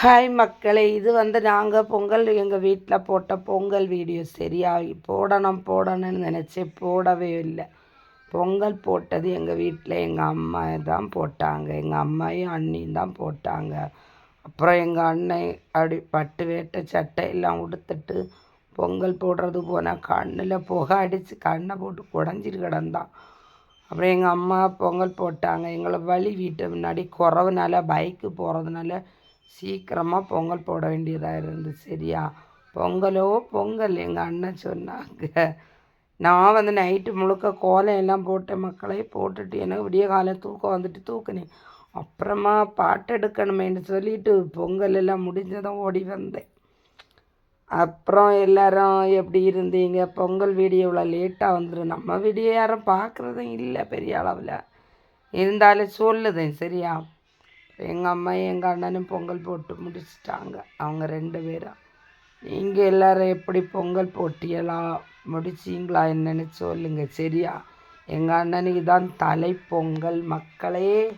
Hi மக்களே. இது வந்து நாங்கள் பொங்கல் எங்கள் வீட்டில் போட்ட பொங்கல் வீடியோ சரியா? போடணும் போடணும்னு நினச்சி போடவே இல்லை. பொங்கல் போட்டது எங்கள் வீட்டில் எங்கள் அம்மா தான் போட்டாங்க. எங்கள் அம்மாயும் அண்ணியும் தான் போட்டாங்க. அப்புறம் எங்கள் அண்ணன் அப்படி பட்டு வேட்டை சட்டை எல்லாம் உடுத்துட்டு பொங்கல் போடுறது போனால் கண்ணில் புகை அடித்து கண்ணை போட்டு குடஞ்சிட்டு கிடந்தான். அப்புறம் எங்கள் அம்மா பொங்கல் போட்டாங்க. எங்களை வழி வீட்டு முன்னாடி குறவுனால பைக்கு போகிறதுனால சீக்கிரமாக பொங்கல் போட வேண்டியதாக இருந்தது சரியா? பொங்கலோ பொங்கல். எங்கள் அண்ணன் சொன்னாங்க நான் வந்து நைட்டு முழுக்க கோலம் எல்லாம் போட்டேன் மக்களை போட்டுட்டு எனக்கு விடிய காலம் தூக்கம் வந்துட்டு தூக்குனேன் அப்புறமா பாட்டு எடுக்கணுமேன்னு சொல்லிட்டு பொங்கல் எல்லாம் முடிஞ்சதும் ஓடி வந்தேன். அப்புறம் எல்லாரும் எப்படி இருந்தீங்க? பொங்கல் வீடியோ இவ்வளோ லேட்டாக வந்துடும் நம்ம வீடியோ யாரும் பார்க்குறதும் இல்லை பெரிய அளவில். இருந்தாலும் சொல்லுதேன் சரியா? எங்கள் அம்மா எங்கள் அண்ணனும் பொங்கல் போட்டு முடிச்சிட்டாங்க. அவங்க ரெண்டு பேரும் நீங்கள் எல்லாரும் எப்படி பொங்கல் போட்டியெல்லாம் முடிச்சிங்களா என்னென்னு சொல்லுங்கள் சரியா? எங்கள் அண்ணனுக்கு தான் தலை பொங்கல் மக்களே.